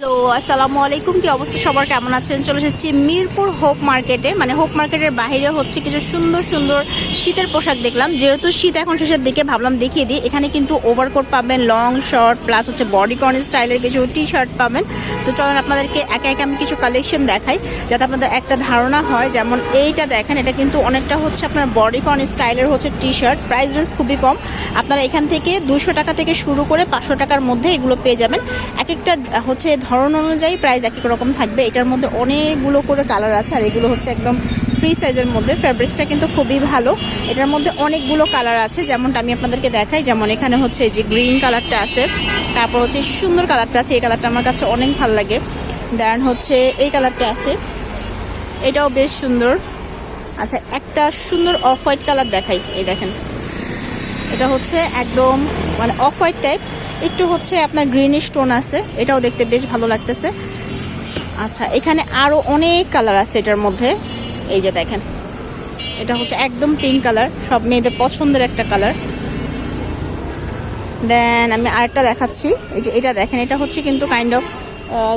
Hello, আসসালামু আলাইকুম। কি অবস্থা? সবার কেমন আছেন? চলে এসেছি মিরপুর হোপ মার্কেটে। মানে হোপ মার্কেটের বাইরে হচ্ছে কিছু সুন্দর সুন্দর শীতের পোশাক দেখলাম। যেহেতু শীত এখন শেষের দিকে, ভাবলাম দেখিয়ে দিই। এখানে কিন্তু ওভারকোট পাবেন লং শর্ট প্লাস হচ্ছে বডি কর্ন স্টাইলের কিছু টি শার্ট পাবেন। তো চলেন আপনাদেরকে একে একে আমি কিছু কালেকশন দেখাই, যাতে আপনাদের একটা ধারণা হয়। যেমন এইটা দেখেন, এটা কিন্তু অনেকটা হচ্ছে আপনার বডি কর্ন স্টাইলের হচ্ছে টি শার্ট প্রাইস রেঞ্জ খুবই কম। আপনারা এখান থেকে দুশো টাকা থেকে শুরু করে পাঁচশো টাকার মধ্যে এগুলো পেয়ে যাবেন। এক একটা হচ্ছে ধরন অনুযায়ী প্রাইস এক এক রকম থাকবে। এটার মধ্যে অনেকগুলো করে কালার আছে, আর এগুলো হচ্ছে একদম ফ্রি সাইজের মধ্যে। ফ্যাব্রিক্সটা কিন্তু খুবই ভালো। এটার মধ্যে অনেকগুলো কালার আছে, যেমনটা আমি আপনাদেরকে দেখাই। যেমন এখানে হচ্ছে যে গ্রিন কালারটা আছে, তারপর হচ্ছে সুন্দর কালারটা আছে। এই কালারটা আমার কাছে অনেক ভালো লাগে। দেন হচ্ছে এই কালারটা আছে। এটাও বেশ সুন্দর। আচ্ছা একটা সুন্দর অফ হোয়াইট কালার দেখাই। এই দেখেন। এটা হচ্ছে একদম মানে অফ হোয়াইট টাইপ একটু হচ্ছে আপনার গ্রিনিশ টোন আছে, এটাও দেখতে বেশ ভালো লাগতেছে। আচ্ছা এখানে আরও অনেক কালার আছে এটার মধ্যে। এই যে দেখেন, এটা হচ্ছে একদম পিঙ্ক কালার সব মেয়েদের পছন্দের একটা কালার দেন আমি আরেকটা দেখাচ্ছি। এই যে এটা দেখেন, এটা হচ্ছে কিন্তু কাইন্ড অফ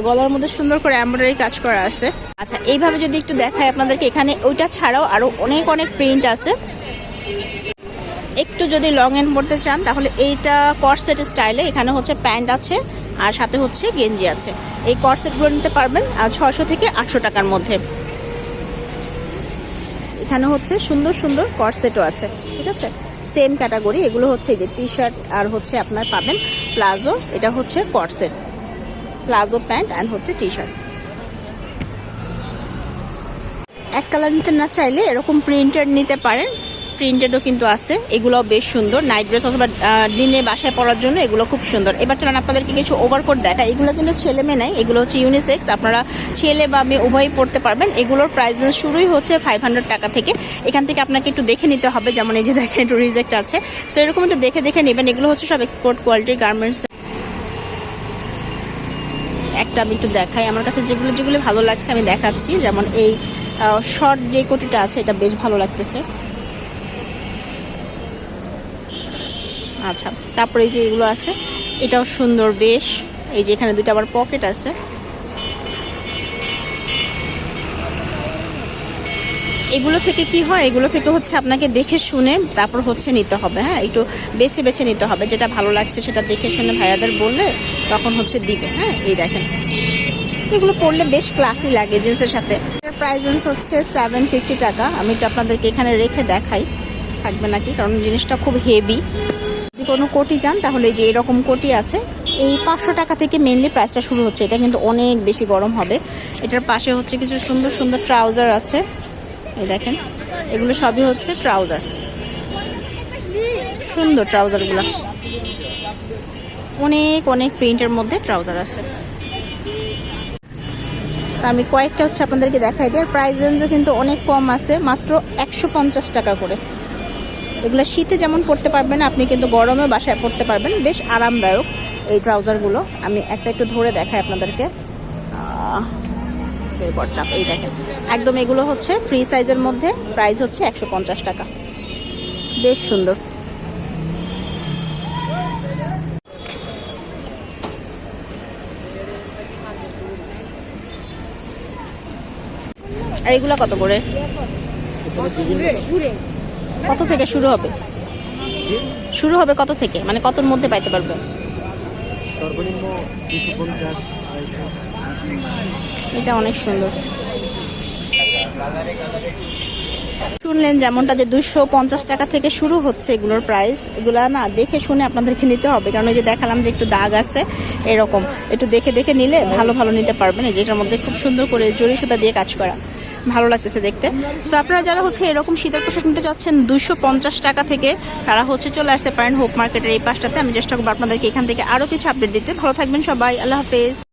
গলার মধ্যে সুন্দর করে এমব্রয়ডারি কাজ করা আছে। আচ্ছা এইভাবে যদি একটু দেখায় আপনাদেরকে, এখানে ওইটা ছাড়াও আরও অনেক অনেক প্রিন্ট আছে। একটু যদি লং এন্ড পড়তে চান, তাহলে এইটা কর্সেট স্টাইলে এখানে হচ্ছে প্যান্ট আছে আর সাথে হচ্ছে গেঞ্জি আছে। এই কর্সেটগুলো নিতে পারবেন ছশো থেকে আটশো টাকার মধ্যে। এখানে হচ্ছে সুন্দর সুন্দর কর্সেটও আছে, ঠিক আছে? সেম ক্যাটাগরি এগুলো হচ্ছে এই যে টি শার্ট আর হচ্ছে আপনার পাবেন প্লাজো এটা হচ্ছে কর্সেট প্লাজো প্যান্ট অ্যান্ড হচ্ছে টি শার্ট এক কালার নিতে না চাইলে এরকম প্রিন্টেড নিতে পারেন। প্রিন্টেডও কিন্তু আছে। এগুলোও বেশ সুন্দর। নাইট ড্রেস অথবা দিনে বাসায় পরার জন্য এগুলো খুব সুন্দর। এবার চলেন আপনাদেরকে কিছু ওভারকোট দেখা এগুলো কিন্তু ছেলে মেয়ে নাই, এগুলো হচ্ছে ইউনিসেক্স আপনারা ছেলে বা মেয়ে উভয়ই পড়তে পারবেন। এগুলোর প্রাইস শুরুই হচ্ছে ফাইভ হান্ড্রেড টাকা থেকে। এখান থেকে আপনাকে একটু দেখে নিতে হবে, যেমন এই যে দেখেন, একটু রিজেক্ট আছে। সো এরকম একটু দেখে দেখে নেবেন। এগুলো হচ্ছে সব এক্সপোর্ট কোয়ালিটির গার্মেন্টস একটা আমি একটু দেখাই। আমার কাছে যেগুলো যেগুলো ভালো লাগছে আমি দেখাচ্ছি। যেমন এই শর্ট যে কোটিটা আছে, এটা বেশ ভালো লাগতেছে। আচ্ছা তারপরে এই যে এগুলো আছে, এটাও সুন্দর বেশ। এই যে এখানে দুটো আবার পকেট আছে। এগুলো থেকে কি হয়? এগুলো থেকে হচ্ছে আপনাকে দেখে শুনে তারপর হচ্ছে নিতে হবে হ্যাঁ? একটু বেছে বেছে নিতে হবে। যেটা ভালো লাগছে সেটা দেখে শুনে ভাইয়াদের বললে তখন হচ্ছে দিবে হ্যাঁ? এই দেখেন। এগুলো পরলে বেশ ক্লাসি লাগে জিন্সের সাথে। প্রাইস হচ্ছে সেভেন ফিফটি টাকা। আমি একটু আপনাদেরকে এখানে রেখে দেখাই। থাকবে নাকি? কারণ জিনিসটা খুব হেভি কোনো কোটি যান, তাহলে যে এরকম কোটি আছে, এই পাঁচশো টাকা থেকে মেনলি প্রাইসটা শুরু হচ্ছে। এটা কিন্তু অনেক বেশি গরম হবে। এটার পাশে হচ্ছে কিছু সুন্দর সুন্দর ট্রাউজার আছে। এই দেখেন, এগুলো সবই হচ্ছে ট্রাউজার সুন্দর ট্রাউজারগুলো অনেক অনেক প্রিন্টের মধ্যে ট্রাউজার আছে। আমি কয়েকটা হচ্ছে আপনাদেরকে দেখাই দিই। আর প্রাইস রেঞ্জও কিন্তু অনেক কম আছে, মাত্র একশো পঞ্চাশ টাকা করে। এগুলো শীতে যেমন পরতে পারবেন, আপনি কিন্তু গরমে বাসায় পরতে পারবেন। বেশ আরামদায়ক এই ট্রাউজারগুলো। আমি একটা একটু ধরে দেখাই আপনাদেরকে। এই দেখেন। একদম এগুলো হচ্ছে ফ্রি সাইজের মধ্যে। প্রাইস হচ্ছে একশো পঞ্চাশ টাকা। বেশ সুন্দর। এগুলো কত করে? কত থেকে শুরু হবে? শুরু হবে কত থেকে? মানে কতর মধ্যে পাইতে পারবে? সর্বনিম্ন এটা অনেক সুন্দর। শুনলেন যেমনটা যে দুশো পঞ্চাশ টাকা থেকে শুরু হচ্ছে এগুলোর প্রাইস এগুলা না দেখে শুনে আপনাদেরকে নিতে হবে। কারণ ওই যে দেখালাম যে একটু দাগ আছে এরকম। একটু দেখে দেখে নিলে ভালো ভালো নিতে পারবেন। এই যেটার মধ্যে খুব সুন্দর করে জড়ি সুতা দিয়ে কাজ করা। ভালো লাগতেছে দেখতে। সো আপনারা যারা হচ্ছে এরকম শীতের পোশাক নিতে চাচ্ছেন দুশো পঞ্চাশ টাকা থেকে তারা হচ্ছে চলে আসতে পারেন হোপ মার্কেটের এই পাশটাতে। আমি চেষ্টা করব আপনাদেরকে এখান থেকে আরও কিছু আপডেট দিতে। ভালো থাকবেন সবাই। আল্লাহ হাফেজ।